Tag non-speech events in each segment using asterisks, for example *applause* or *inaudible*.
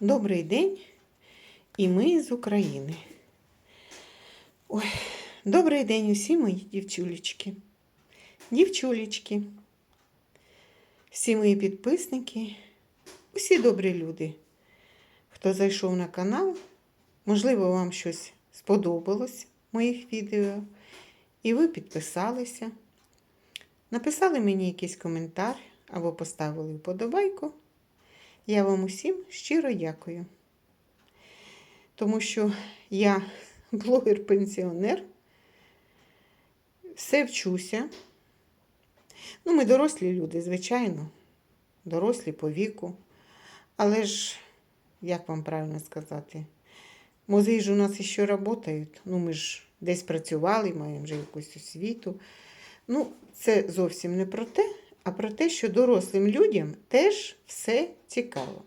Добрий день, і ми з України. Ой, добрий день усі мої дівчулечки. Дівчулечки, всі мої підписники, усі добрі люди. Хто зайшов на канал, можливо, вам щось сподобалось в моїх відео, і ви підписалися, написали мені якийсь коментар або поставили вподобайку. Я вам усім щиро дякую. Тому що я *laughs* блогер-пенсіонер, все вчуся. Ну, ми дорослі люди, звичайно, дорослі по віку. Але ж, як вам правильно сказати, музеї ж у нас ще працюють. Ну, ми ж десь працювали, маємо вже якусь освіту. Ну, це зовсім не про те, а про те, що дорослим людям теж все цікаво.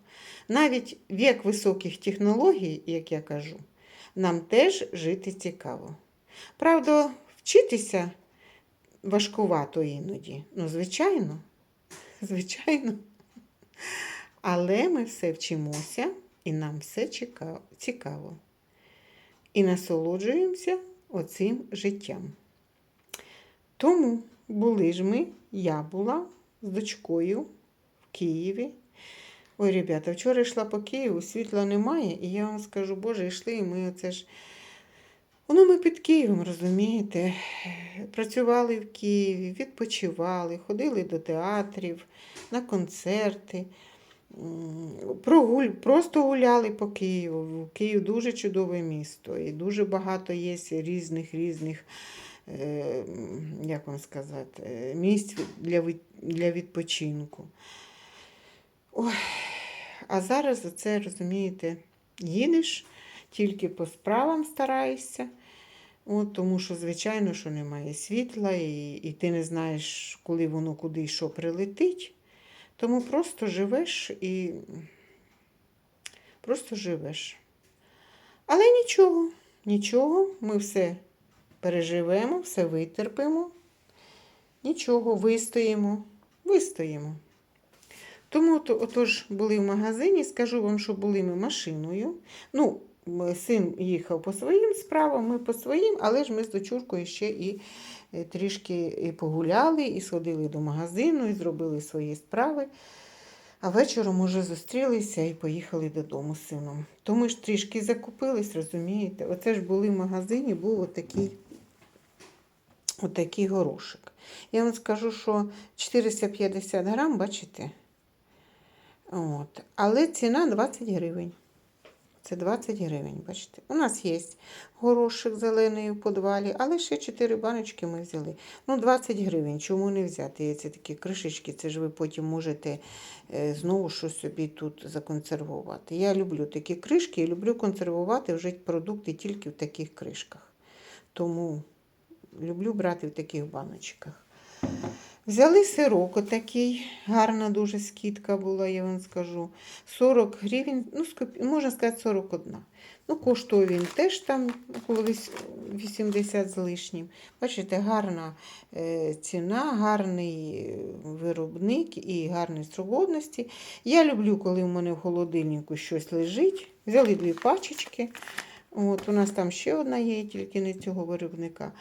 Навіть вік високих технологій, як я кажу, нам теж жити цікаво. Правда, вчитися важкувато іноді. Ну, звичайно, *laughs* звичайно. Але ми все вчимося і нам все цікаво. І насолоджуємося оцим життям. Тому були ж ми, я була з дочкою в Києві. Ой, ребята, вчора йшла по Києву, світла немає, і я вам скажу, Боже, йшли, і ми оце ж. Воно ми під Києвом, розумієте? Працювали в Києві, відпочивали, ходили до театрів, на концерти. Прогуль, просто гуляли по Києву. Київ дуже чудове місто. І дуже багато є різних різних, як вам сказати, місць для, для відпочинку. Ой, а зараз це, розумієте, їдеш, тільки по справам стараєшся. От, тому що, звичайно, що немає світла, і, і ти не знаєш, коли воно куди що прилетить. Тому просто живеш і просто живеш. Але нічого, нічого, ми все переживемо, все витерпимо. Нічого, вистоїмо, вистоїмо. Тому отож були в магазині, скажу вам, що були ми машиною. Ну, син їхав по своїм справам, ми по своїм, але ж ми з дочуркою ще і е, трішки і погуляли, і сходили до магазину, і зробили свої справи. А вечором уже зустрілися і поїхали додому з сином. То ми ж трішки закупились, розумієте? Оце ж були в магазині, був отакий, отакий горошик. Я вам скажу, що 450 грам, бачите? От. Але ціна 20 гривень. Це 20 гривень, бачите. У нас є горошик зелений в подвалі, але ще 4 баночки ми взяли. Ну, 20 гривень, чому не взяти? Це такі кришечки, це ж ви потім можете е, знову щось собі тут законсервувати. Я люблю такі кришки і люблю консервувати вже продукти тільки в таких кришках. Тому люблю брати в таких баночках. Взяли сирок отакий, гарна дуже скидка була, я вам скажу. 40 гривень, ну, можна сказати, 41. Ну, коштує він теж там около 80 з лишнім. Бачите, гарна е, ціна, гарний виробник і гарний срок годності. Я люблю, коли в мене в холодильнику щось лежить. Взяли дві пачечки. От, у нас там ще одна є, тільки не цього виробника.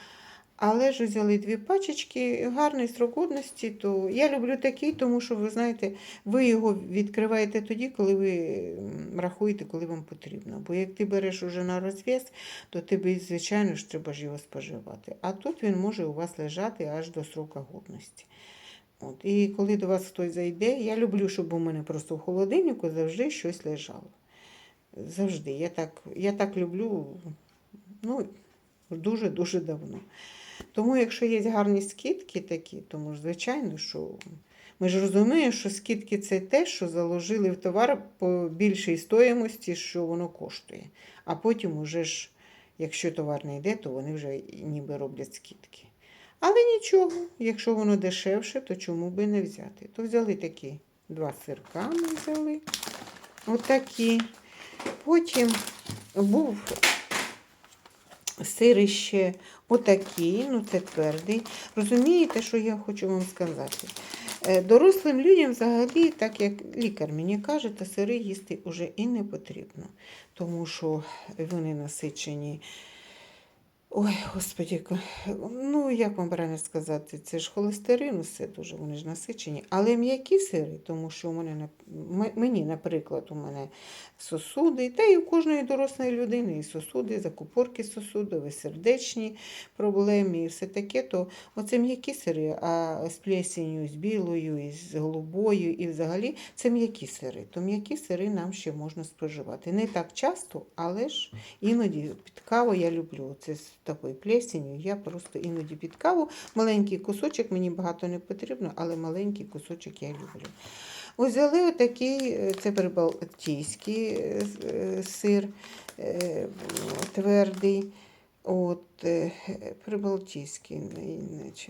Але ж взяли дві пачечки, гарний срок годності, то я люблю такий, тому що ви знаєте, ви його відкриваєте тоді, коли ви рахуєте, коли вам потрібно. Бо як ти береш уже на розв'яз, то тобі, звичайно ж, треба ж його споживати. А тут він може у вас лежати аж до срока годності. От. І коли до вас хтось зайде, я люблю, щоб у мене просто в холодильнику завжди щось лежало. Завжди. Я так, я так люблю ну, дуже-дуже давно. Тому, якщо є гарні скидки такі, тому звичайно, що ми ж розуміємо, що скидки це те, що заложили в товар по більшій стоїмості, що воно коштує. А потім, уже ж, якщо товар не йде, то вони вже ніби роблять скидки. Але нічого, якщо воно дешевше, то чому би не взяти? То взяли такі два сирка, ми взяли. Отакі. Потім був сир ще отакий, ну це твердий. Розумієте, що я хочу вам сказати? Е, Дорослим людям взагалі, так як лікар мені каже, то сири їсти вже і не потрібно, тому що вони насичені. Ой, господі, ну як вам правильно сказати, це ж холестерин, все дуже вони ж насичені. Але м'які сири, тому що у мене мені, наприклад, у мене сосуди, та й у кожної дорослої людини і сосуди, закупорки сосудові, сердечні проблеми і все таке, то оце м'які сири, а з плесенью, з білою, і з голубою, і взагалі це м'які сири. То м'які сири нам ще можна споживати. Не так часто, але ж іноді під каву я люблю. Це такою плесенью. Я просто іноді під каву. Маленький кусочок, мені багато не потрібно, але маленький кусочок я люблю. Взяли отакий, е, це прибалтійський е, е, сир твердий. От, Прибалтійський,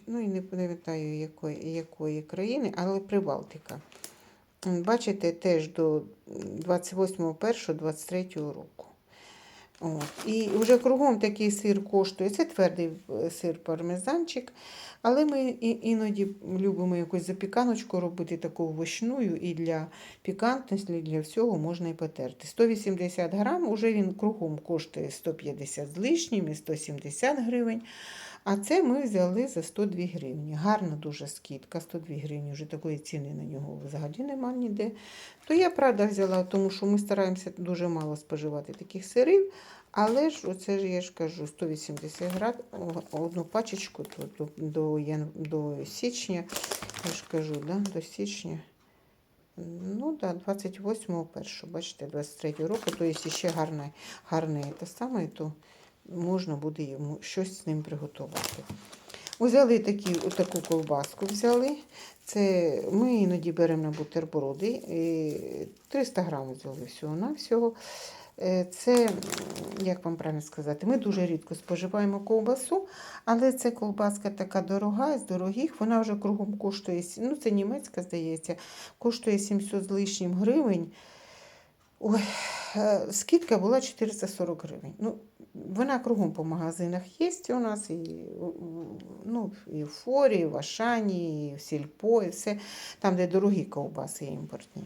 ну і не пам'ятаю якої, якої країни, але Прибалтика. Бачите, теж до 28.01.23 року. От. І вже кругом такий сир коштує. Це твердий е, сир пармезанчик. Але ми іноді любимо якусь запіканочку робити таку овочною, і для пікантності, для всього можна і потерти. 180 грам, уже він кругом коштує 150 з лишнім і 170 гривень. А це ми взяли за 102 гривні. Гарна дуже скидка, 102 гривні, вже такої ціни на нього взагалі нема ніде. То я правда взяла, тому що ми стараємося дуже мало споживати таких сирів. Але ж оце ж я ж кажу, 180 грам, о- одну пачечку то до, до, до січня, я ж кажу, да, до січня. Ну да, 28 першу, бачите, 23 року, то є ще гарне, гарне те саме, то можна буде йому щось з ним приготувати. Взяли такі, таку ковбаску взяли. Це ми іноді беремо на бутерброди. 300 грамів взяли всього на всього. Це, як вам правильно сказати, ми дуже рідко споживаємо ковбасу, але це ковбаска така дорога, з дорогих, вона вже кругом коштує, ну це німецька, здається, коштує 700 з лишнім гривень. Ой, е, скидка була 440 гривень. Ну, вона кругом по магазинах є у нас, і, ну, і в Форі, і в Ашані, і в Сільпо, і все, там, де дорогі ковбаси імпортні.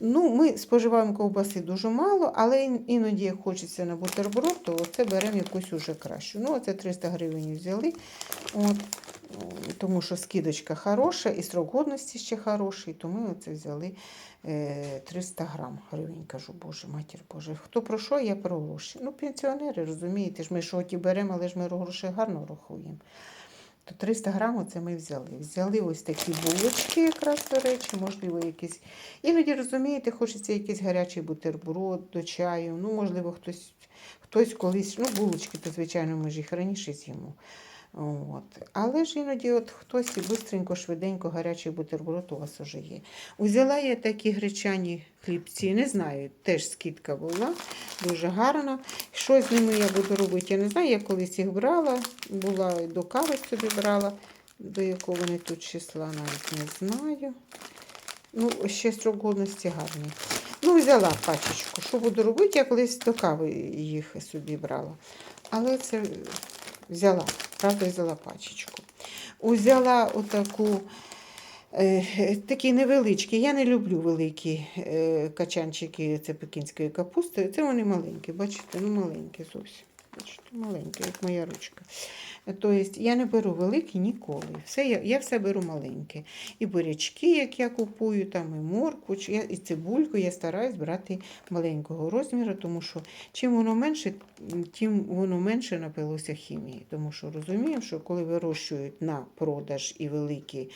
Ну, ми споживаємо ковбаси дуже мало, але іноді хочеться на бутерброд, то це беремо якусь уже кращу. Ну, оце 300 гривень взяли. От, тому що скидочка хороша, і срок годності ще хороший, то ми оце взяли е, 300 грам гривень. Кажу, Боже, матір Боже, хто про що, я про гроші. Ну, пенсіонери, розумієте, ж ми що беремо, але ж ми гроші гарно рахуємо. То 300 грам це ми взяли. Взяли ось такі булочки, якраз до речі, можливо, якісь. Іноді, розумієте, хочеться якийсь гарячий бутерброд до чаю. Ну, можливо, хтось, хтось колись, ну, булочки, то, звичайно, ми ж їх раніше з'їмо. От. Але ж іноді от хтось і бистренько, швиденько гарячий бутерброд у вас уже є. Узяла я такі гречані хлібці, не знаю, теж скидка була, дуже гарна. Що з ними я буду робити? Я не знаю, я колись їх брала, була до кави собі брала, до якого вони тут числа, навіть не знаю. Ну, ще строк годності гарний. Ну, взяла пачечку. Що буду робити? Я колись до кави їх собі брала. Але це взяла, правда, взяла пачечку. Узяла отаку. Е, такі невеличкі. Я не люблю великі е, качанчики це пекінської капусти. Це вони маленькі, бачите, ну маленькі зовсім. Бачите, маленькі, як моя ручка. Тобто я не беру великі ніколи. Все, я, я все беру маленьке. І бурячки, як я купую, там і морку, і цибульку я стараюсь брати маленького розміру, тому що чим воно менше, тим воно менше напилося хімії. Тому що розуміємо, що коли вирощують на продаж і великі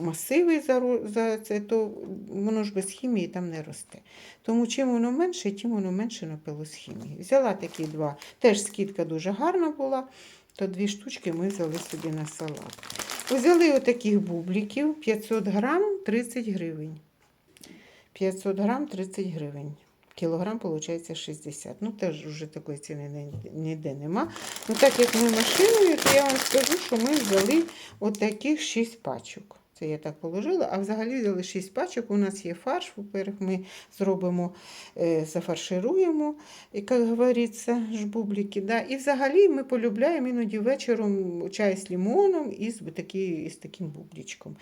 масиви за, це, то воно ж без хімії там не росте. Тому чим воно менше, тим воно менше напилось хімії. Взяла такі два. Теж скидка дуже гарна була, то дві штучки ми взяли собі на салат. Взяли отаких бубликів 500 грам 30 гривень. 500 грам 30 гривень. Кілограм, виходить, 60. Ну, теж вже такої ціни ні- ніде нема. Ну, так як ми машиною, то я вам скажу, що ми взяли отаких 6 пачок. Це я так положила, а взагалі взяли 6 пачок. У нас є фарш. По-перше, ми зробимо, е, зафаршируємо, як говориться, жбубліки. Да? І взагалі ми полюбляємо іноді вечором чай з лимоном і з, такі, з таким бублічком.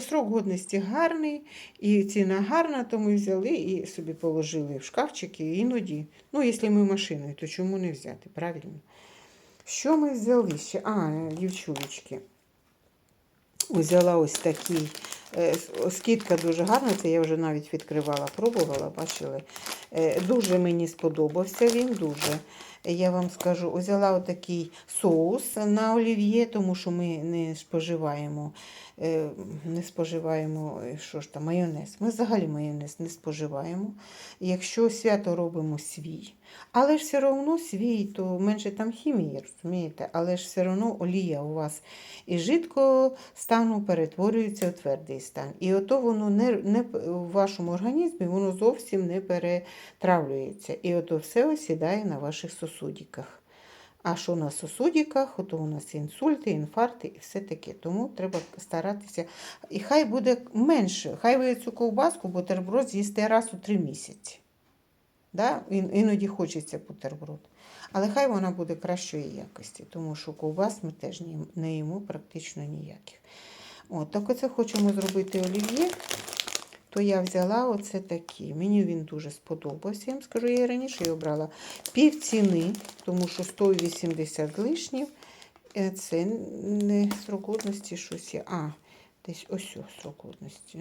Срок годності гарний, і ціна гарна, то ми взяли і собі положили в шкафчики. Іноді, ну, якщо ми машиною, то чому не взяти? Правильно? Що ми взяли ще? А, дівчулечки. Взяла ось такий. е, Скидка дуже гарна, це я вже навіть відкривала, пробувала, бачили. Е, Дуже мені сподобався він, дуже. Я вам скажу, взяла отакий соус на олів'є, тому що ми не споживаємо, е, не споживаємо е, що ж там, майонез. Ми взагалі майонез не споживаємо. Якщо свято робимо свій. Але ж все одно свій, то менше там хімії, розумієте? Але ж все одно олія у вас із жидкого стану перетворюється у твердий стан. І ото воно не, не в вашому організмі воно зовсім не перетравлюється. І ото все осідає на ваших сосудиках. А що на сосудиках, ото у нас інсульти, інфаркти і все таке. Тому треба старатися. І хай буде менше. Хай ви цю ковбаску, бутерброд з'їсте раз у три місяці. Да? Ін- Іноді хочеться бутерброд. Але хай вона буде кращої якості, тому що ковбас ми теж не їмо практично ніяких. От, так оце хочемо зробити олів'є. То я взяла оце такі. Мені він дуже сподобався. Я вам скажу, я і раніше його брала пів ціни, тому що 180 з лишнім. Е, Це не срок годності щось є. А, десь ось срок годності.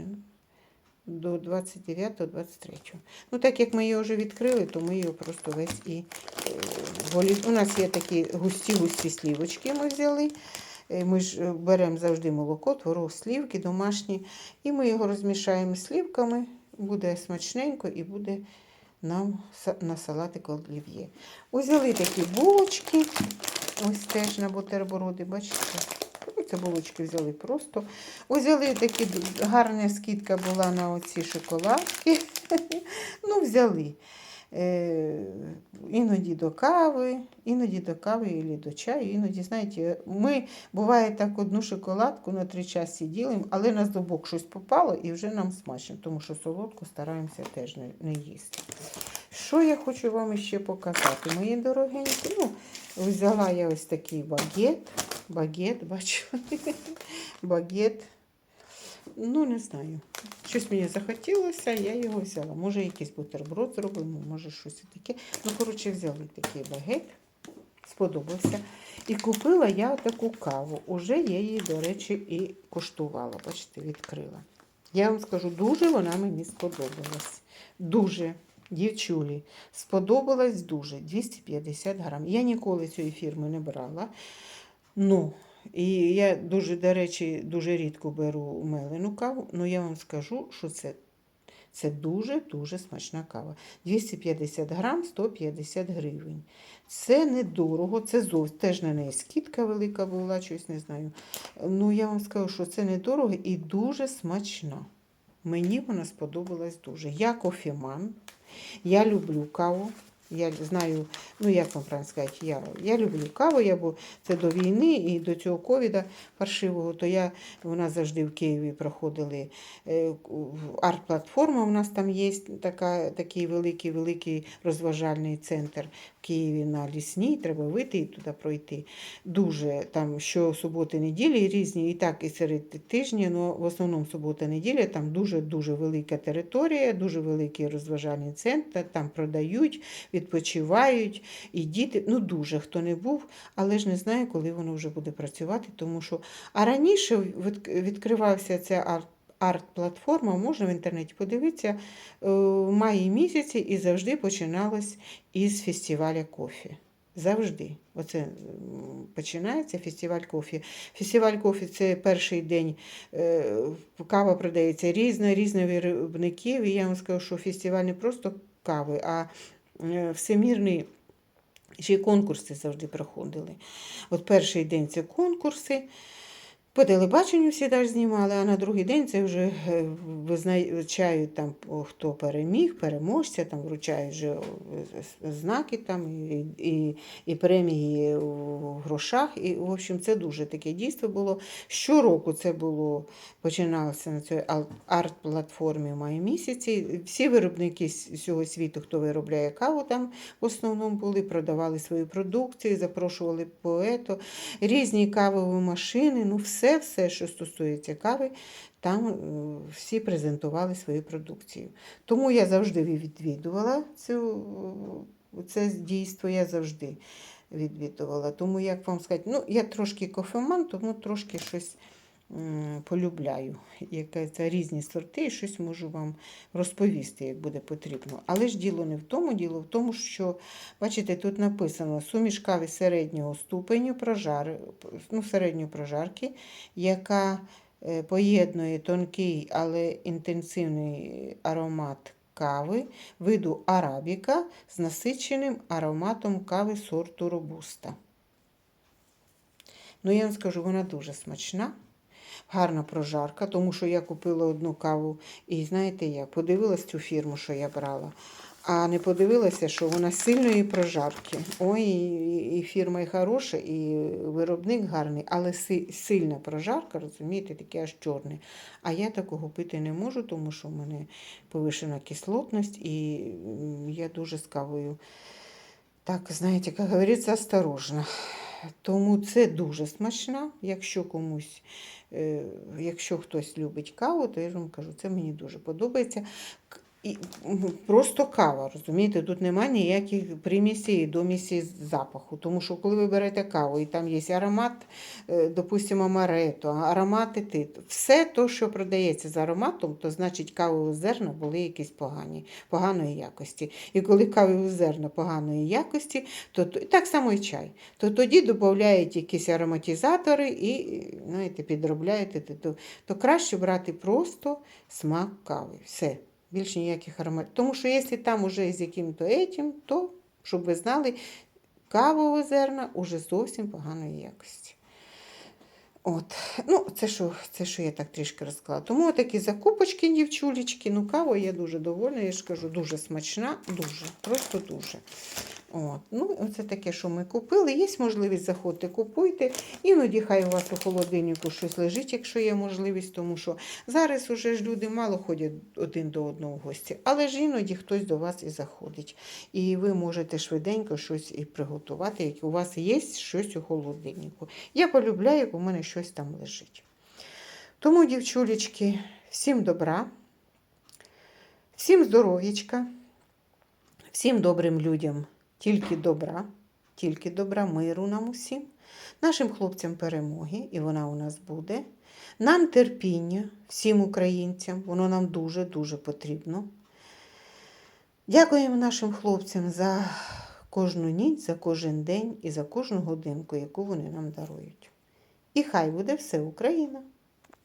До 29-23. Ну, так як ми його вже відкрили, то ми його просто весь і е, в олів- У нас є такі густі-густі слівочки ми взяли. Е, Ми ж е, беремо завжди молоко, творог, слівки домашні, і ми його розмішаємо слівками, буде смачненько і буде нам на салатик олів'є. Взяли такі булочки, ось теж на бутерброди, бачите? Ну, Це булочки взяли просто. Взяли такі гарна скидка була на оці шоколадки. *laughs* ну, взяли. Е, іноді до кави, іноді до кави і до чаю, іноді, знаєте, ми буває так одну шоколадку на три часи ділимо, але на зубок щось попало і вже нам смачно, тому що солодку стараємося теж не, не їсти. Що я хочу вам ще показати, мої дорогенькі? Ну, взяла я ось такий багет. Багет, бачу. *laughs* багет. Ну, не знаю. Щось мені захотілося, я його взяла. Може, якийсь бутерброд зробимо, може щось таке. Ну, коротше, взяли такий багет, сподобався. І купила я таку каву. Уже я її, до речі, і коштувала. Бачите, відкрила. Я вам скажу, дуже вона мені сподобалась. Дуже. Дівчулі, сподобалась дуже 250 грам. Я ніколи цієї фірми не брала. Ну, і я дуже, до речі, дуже рідко беру мелену каву, але я вам скажу, що це, це дуже-дуже смачна кава. 250 грам 150 гривень. Це недорого, це зовсім теж на неї скидка велика була, щось не знаю. Ну, я вам скажу, що це недорого і дуже смачна. Мені вона сподобалась дуже. Я кофеман, я люблю каву. Я знаю, ну як вам правильно сказати, я, я люблю каву, я, бо це до війни і до цього ковіда паршивого, то я, у нас завжди в Києві проходили е, арт-платформа, у нас там є така, такий великий великий розважальний центр в Києві на Лісній, треба вийти і туди пройти. Дуже там що суботи, неділі різні, і так і серед тижня, але в основному субота, неділя, там дуже-дуже велика територія, дуже великий розважальний центр, там продають, відпочивають, і діти, ну дуже хто не був, але ж не знаю, коли воно вже буде працювати, тому що. А раніше від- відкривався ця арт. Арт-платформа, можна в інтернеті подивитися, е, в маї місяці і завжди починалось із фестиваля кофі. Завжди. Оце починається фестиваль кофі. Фестиваль кофі це перший день. е, Кава продається різна, різних виробників. І я вам скажу, що фестиваль не просто кави, а всемірний. Ще й конкурси завжди проходили. От перший день це конкурси. По телебаченню всі ж знімали, а на другий день це вже е, визначають там, хто переміг, переможця, там вручають вже знаки там, і, і, і премії у грошах. І, в общем, це дуже таке дійство було. Щороку це було, починалося на цій арт-платформі в має місяці. Всі виробники з всього світу, хто виробляє каву, там в основному були, продавали свою продукцію, запрошували поету, різні кавові машини, ну все, все, що стосується кави, там е, всі презентували свою продукцію. Тому я завжди відвідувала цю, це дійство, я завжди відвідувала. Тому, як вам сказати, ну, я трошки кофеман, тому трошки щось полюбляю. Яке це різні сорти, і щось можу вам розповісти, як буде потрібно. Але ж діло не в тому, діло в тому, що, бачите, тут написано суміш кави середнього ступеню прожари, ну, середньої прожарки, яка е, поєднує тонкий, але інтенсивний аромат кави виду арабіка з насиченим ароматом кави сорту робуста. Ну, я вам скажу, вона дуже смачна, гарна прожарка, тому що я купила одну каву, і знаєте, я подивилась цю фірму, що я брала, а не подивилася, що вона сильної прожарки. Ой, і, фірма і хороша, і виробник гарний, але сильна прожарка, розумієте, таке аж чорне. А я такого пити не можу, тому що в мене повишена кислотність, і я дуже з кавою. Так, знаєте, як говориться, осторожно. Тому це дуже смачно. Якщо комусь, якщо хтось любить каву, то я ж вам кажу, це мені дуже подобається. І, просто кава, розумієте, тут немає ніяких примісів і домісів запаху. Тому що коли ви берете каву, і там є аромат, е, допустимо, амарето, аромати тит, все те, що продається з ароматом, то значить кавові зерна були якісь погані, поганої якості. І коли кавові зерна поганої якості, то так само і чай. То тоді додають якісь ароматизатори і знаєте, підробляють, то, то, то краще брати просто смак кави. Все. Більше ніяких ароматів. Тому що якщо там уже з яким-то етім, то, щоб ви знали, кавові зерна уже зовсім поганої якості. От. Ну, це що, це що я так трішки розклала. Тому такі закупочки, дівчулечки. Ну, кава я дуже довольна, я ж кажу, дуже смачна, дуже, просто дуже. От. Ну, це таке, що ми купили. Є можливість заходьте, купуйте. Іноді хай у вас у холодильнику щось лежить, якщо є можливість, тому що зараз уже ж люди мало ходять один до одного в гості, але ж іноді хтось до вас і заходить. І ви можете швиденько щось і приготувати, як у вас є щось у холодильнику. Я полюбляю, як у мене щось там лежить. Тому, дівчулечки, всім добра, всім здоров'ячка, всім добрим людям тільки добра, тільки добра, миру нам усім, нашим хлопцям перемоги, і вона у нас буде. Нам терпіння, всім українцям, воно нам дуже-дуже потрібно. Дякуємо нашим хлопцям за кожну ніч, за кожен день і за кожну годинку, яку вони нам дарують. І хай буде все Україна!